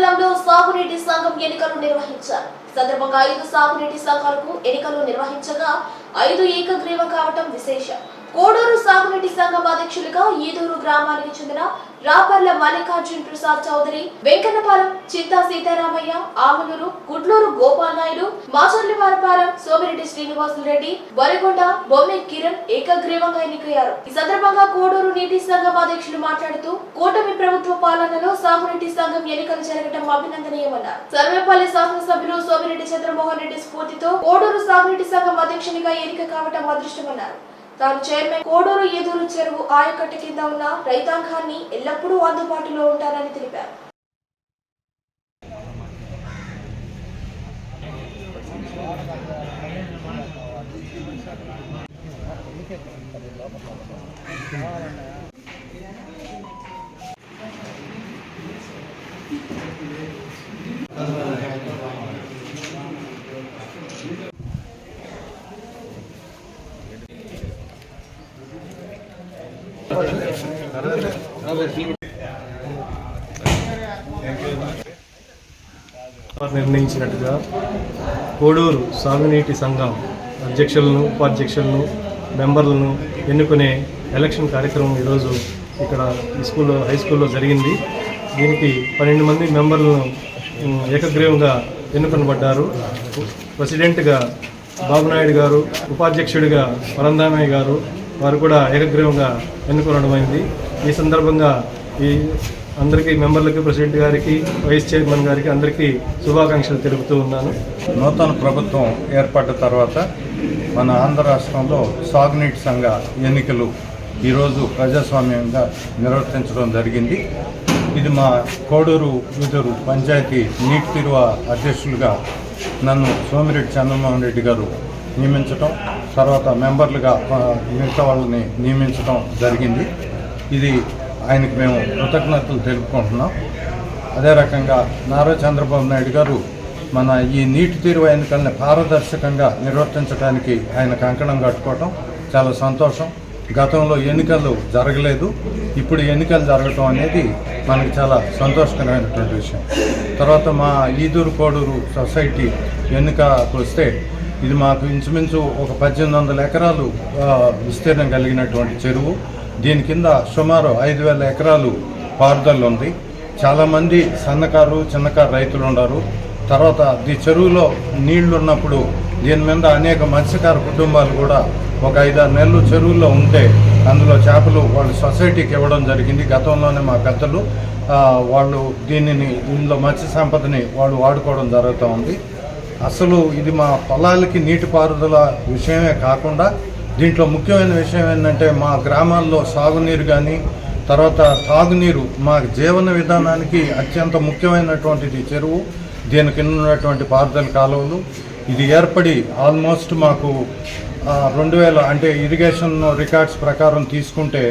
మండలంలో సాగునీటి సంఘం ఎన్నికలు నిర్వహించారు. సందర్భంగా ఐదు సాగునీటి సంఘాలకు ఎన్నికలు నిర్వహించగా ఐదు ఏకగ్రీవ కావటం విశేషం. కోడూరు సాగునీటి సంఘం అధ్యక్షులుగా ఈదూరు గ్రామానికి చెందిన రాపర్ల మల్లికార్జున్ ప్రసాద్ చౌదరి వెంకన్నపాలెం చింతా సీతారామయ్య ఆమలూరు గుడ్లూరు గోపాల్ నాయుడు మాచర్లివారపాలెం సోమిరెడ్డి శ్రీనివాసులు రెడ్డి వరగొండ బొమ్మె కిరణ్ ఏకగ్రీవంగా ఎన్నికయ్యారు. ఈ సందర్భంగా కోడూరు నీటి సంఘం అధ్యక్షులు మాట్లాడుతూ కూటమి ప్రభుత్వ పాలనలో సాగునీటి సంఘం ఎన్నికలు జరగడం అభినందనీయమన్నారు. సర్వేపల్లి శాసనసభ్యులు సోమిరెడ్డి చంద్రమోహన్ రెడ్డి స్ఫూర్తితో కోడూరు సాగునీటి సంఘం అధ్యక్షునిగా ఎన్నిక కావడం అదృష్టమన్నారు. తాను చైర్మన్ కోడూరు ఎదురు చెరువు ఆయకట్ట కింద ఉన్న రైతాంగాన్ని ఎల్లప్పుడూ అందుబాటులో ఉంటానని తెలిపారు. నిర్ణయించినట్టుగా కోడూరు సాగునీటి సంఘం అధ్యక్షులను ఉపాధ్యక్షులను మెంబర్లను ఎన్నుకునే ఎలక్షన్ కార్యక్రమం ఈరోజు ఇక్కడ ఈ స్కూల్లో హై స్కూల్లో జరిగింది. దీనికి పన్నెండు మంది మెంబర్లను ఏకగ్రీవంగా ఎన్నుకొనబడ్డారు. ప్రెసిడెంట్గా బాబునాయుడు గారు ఉపాధ్యక్షుడిగా పరందామయ్య గారు వారు కూడా ఏకగ్రీవంగా ఎన్నుకోవడమైంది ఈ సందర్భంగా ఈ అందరికీ మెంబర్లకి ప్రెసిడెంట్ గారికి వైస్ చైర్మన్ గారికి అందరికీ శుభాకాంక్షలు తెలుపుతూ ఉన్నాను. నూతన ప్రభుత్వం ఏర్పడ్డ తర్వాత మన ఆంధ్ర రాష్ట్రంలో సాగునీటి సంఘ ఎన్నికలు ఈరోజు ప్రజాస్వామ్యంగా నిర్వర్తించడం జరిగింది. ఇది మా కోడూరు విదురు పంచాయతీ నీటి తిరువ అధ్యక్షులుగా నన్ను సోమిరెడ్డి చంద్రమోహన్ రెడ్డి గారు నియమించడం తర్వాత మెంబర్లుగా మిగతా వాళ్ళని నియమించడం జరిగింది. ఇది ఆయనకు మేము కృతజ్ఞతలు తెలుపుకుంటున్నాం. అదే రకంగా నారా చంద్రబాబు నాయుడు గారు మన ఈ నీటి తీరు ఎన్నికల్ని పారదర్శకంగా నిర్వర్తించడానికి ఆయన కంకణం కట్టుకోవటం చాలా సంతోషం. గతంలో ఎన్నికలు జరగలేదు. ఇప్పుడు ఎన్నికలు జరగటం అనేది మనకి చాలా సంతోషకరమైనటువంటి విషయం. తర్వాత మా ఈదూరు కోడూరు సొసైటీ ఎన్నికకు వస్తే ఇది మాకు ఇంచుమించు ఒక పద్దెనిమిది వందల ఎకరాలు విస్తీర్ణం కలిగినటువంటి చెరువు. దీని కింద సుమారు ఐదు వేల ఎకరాలు పారుదల ఉంది. చాలామంది సన్నకారు చిన్నకారు రైతులు ఉన్నారు. తర్వాత ఈ చెరువులో నీళ్ళు ఉన్నప్పుడు దీని మీద అనేక మత్స్యకార కుటుంబాలు కూడా ఒక ఐదారు నెలలు చెరువుల్లో ఉంటే అందులో చేపలు వాళ్ళ సొసైటీకి ఇవ్వడం జరిగింది. గతంలోనే మా పెద్దలు వాళ్ళు దీనిని ఇందులో మత్స్య సంపదని వాళ్ళు వాడుకోవడం జరుగుతూ ఉంది. అసలు ఇది మా పొలాలకి నీటిపారుదల విషయమే కాకుండా దీంట్లో ముఖ్యమైన విషయం ఏంటంటే మా గ్రామాల్లో సాగునీరు కానీ తర్వాత తాగునీరు మా జీవన విధానానికి అత్యంత ముఖ్యమైనటువంటిది చెరువు దీని కింద ఉన్నటువంటి పారుదల కాలువలు. ఇది ఏర్పడి ఆల్మోస్ట్ మాకు రెండు వేల అంటే ఇరిగేషన్ రికార్డ్స్ ప్రకారం తీసుకుంటే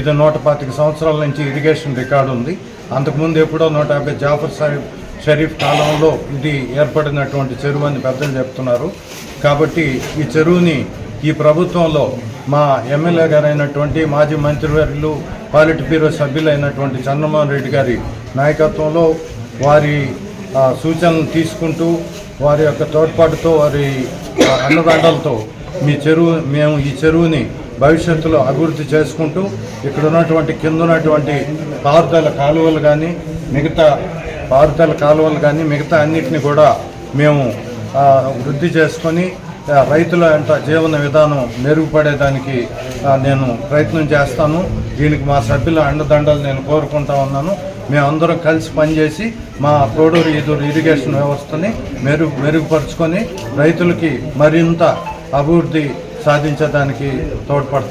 ఇది నూట పాతిక సంవత్సరాల నుంచి ఇరిగేషన్ రికార్డు ఉంది. అంతకుముందు ఎప్పుడో నూట యాభై జాఫర్ సాహిబ్ షరీఫ్ కాలంలో ఇది ఏర్పడినటువంటి చెరువు అని పెద్దలు చెప్తున్నారు. కాబట్టి ఈ చెరువుని ఈ ప్రభుత్వంలో మా ఎమ్మెల్యే గారైనటువంటి మాజీ మంత్రివర్యులు పాలిట్ బ్యూరో సభ్యులైనటువంటి చంద్రమోహన్ రెడ్డి గారి నాయకత్వంలో వారి ఆ, సూచనలు తీసుకుంటూ వారి యొక్క తోడ్పాటుతో వారి అన్నదండలతో మీ చెరువు మేము ఈ చెరువుని భవిష్యత్తులో అభివృద్ధి చేసుకుంటూ ఇక్కడ ఉన్నటువంటి కింద ఉన్నటువంటి పారుదల కాలువలు కానీ మిగతా పారుదల కాలువలు కానీ మిగతా అన్నిటిని కూడా మేము వృద్ధి చేసుకొని రైతుల యొక్క జీవన విధానం మెరుగుపడేదానికి నేను ప్రయత్నం చేస్తాను. దీనికి మా సభ్యుల అండదండలు నేను కోరుకుంటా ఉన్నాను. మేమందరం కలిసి పనిచేసి మా తోడూరు ఈదూరు ఇరిగేషన్ వ్యవస్థని మెరుగు మెరుగుపరుచుకొని రైతులకి మరింత అభివృద్ధి సాధించడానికి తోడ్పడతాం.